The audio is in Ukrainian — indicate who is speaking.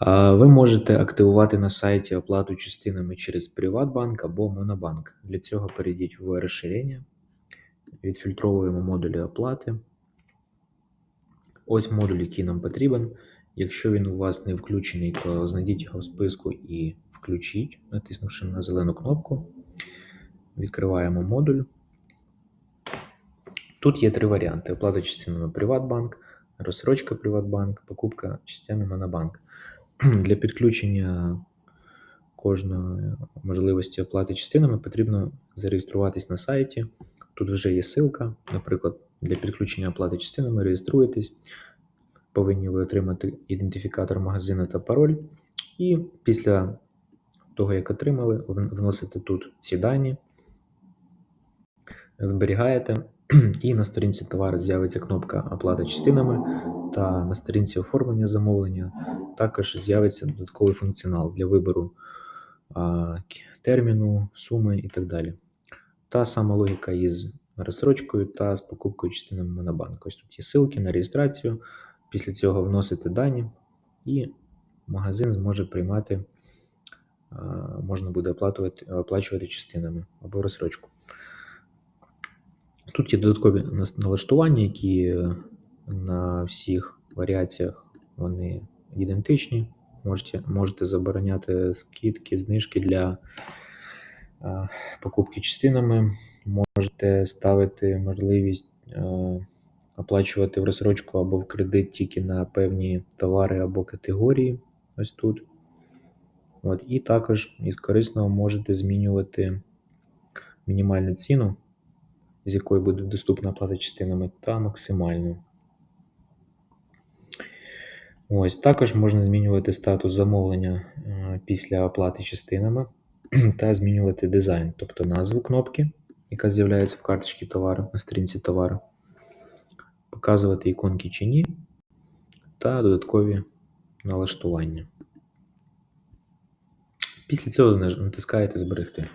Speaker 1: Ви можете активувати на сайті оплату частинами через Приватбанк або Монобанк. Для цього перейдіть в розширення, відфільтровуємо модулі оплати. Ось модуль, який нам потрібен. Якщо він у вас не включений, то знайдіть його в списку і включіть, натиснувши на зелену кнопку. Відкриваємо модуль. Тут є три варіанти: оплата частинами Приватбанк, розсрочка Приватбанк, покупка частинами Монобанк. Для підключення кожної можливості оплати частинами потрібно зареєструватись на сайті. Тут вже є ссылка. Наприклад, для підключення оплати частинами реєструєтесь, повинні ви отримати ідентифікатор магазину та пароль. І після того, як отримали, вносите тут ці дані, зберігаєте, і на сторінці товару з'явиться кнопка Оплата частинами, та на сторінці оформлення замовлення також з'явиться додатковий функціонал для вибору терміну, суми і так далі. Та сама логіка із розсрочкою та з покупкою частинами Монобанку. Ось тут є ссылки на реєстрацію. Після цього вносите дані, і магазин зможе приймати, можна буде оплачувати, оплачувати частинами або розсрочку. Тут є додаткові налаштування, які на всіх варіаціях вони ідентичні. Можете можете забороняти скидки, знижки для а, покупки частинами, можете ставити можливість а, оплачувати в розсрочку або в кредит тільки на певні товари або категорії. Ось тут. От, І також із корисного можете змінювати мінімальну ціну, з якої буде доступна оплата частинами, та максимальну. Ось Також можна змінювати статус замовлення е, після оплати частинами та змінювати дизайн, тобто назву кнопки, яка з'являється в карточці товару на сторінці товару, показувати іконки чи ні, та додаткові налаштування. Після цього натискаєте Зберегти.